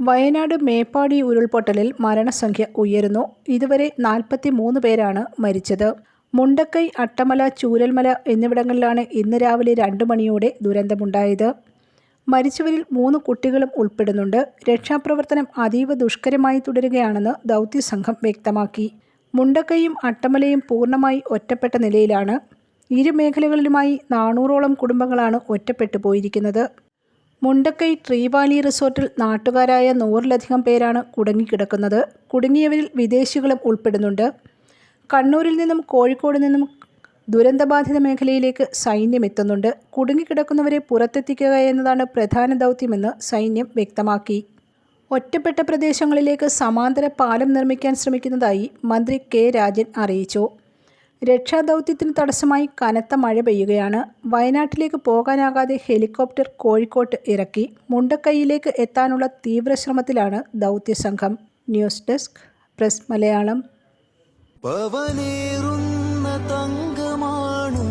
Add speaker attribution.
Speaker 1: വയനാട് മേപ്പാടി ഉരുൾപൊട്ടലിൽ മരണസംഖ്യ ഉയരുന്നു. ഇതുവരെ നാൽപ്പത്തി മൂന്ന് പേരാണ് മരിച്ചത്. മുണ്ടക്കൈ അട്ടമല ചൂരൽമല എന്നിവിടങ്ങളിലാണ് ഇന്ന് രാവിലെ രണ്ട് മണിയോടെ ദുരന്തമുണ്ടായത്. മരിച്ചവരിൽ മൂന്ന് കുട്ടികളും ഉൾപ്പെടുന്നുണ്ട്. രക്ഷാപ്രവർത്തനം അതീവ ദുഷ്കരമായി തുടരുകയാണെന്ന് ദൗത്യസംഘം വ്യക്തമാക്കി. മുണ്ടക്കൈയും അട്ടമലയും പൂർണമായി ഒറ്റപ്പെട്ട നിലയിലാണ്. ഇരു മേഖലകളിലുമായി നാനൂറോളം കുടുംബങ്ങളാണ് ഒറ്റപ്പെട്ടു പോയിരിക്കുന്നത് മുണ്ടക്കൈ ട്രീവാലി റിസോർട്ടിൽ നാട്ടുകാരായ നൂറിലധികം പേരാണ് കുടുങ്ങിക്കിടക്കുന്നത്. കുടുങ്ങിയവരിൽ വിദേശികളും ഉൾപ്പെടുന്നുണ്ട്. കണ്ണൂരിൽ നിന്നും കോഴിക്കോട് നിന്നും ദുരന്തബാധിത മേഖലയിലേക്ക് സൈന്യം എത്തുന്നുണ്ട്. കുടുങ്ങിക്കിടക്കുന്നവരെ പുറത്തെത്തിക്കുക എന്നതാണ് പ്രധാന ദൗത്യമെന്ന് സൈന്യം വ്യക്തമാക്കി. ഒറ്റപ്പെട്ട പ്രദേശങ്ങളിലേക്ക് സമാന്തര പാലം നിർമ്മിക്കാൻ ശ്രമിക്കുന്നതായി മന്ത്രി കെ രാജൻ അറിയിച്ചു. രക്ഷാദൗത്യത്തിന് തടസ്സമായി കനത്ത മഴ പെയ്യുകയാണ് വയനാട്ടിലേക്ക് പോകാനാകാതെ ഹെലികോപ്റ്റർ കോഴിക്കോട്ട് ഇറക്കി മുണ്ടക്കൈയിലേക്ക് എത്താനുള്ള തീവ്രശ്രമത്തിലാണ് ദൗത്യസംഘം news desk press Malayalam
Speaker 2: Thank തങ്കമാണു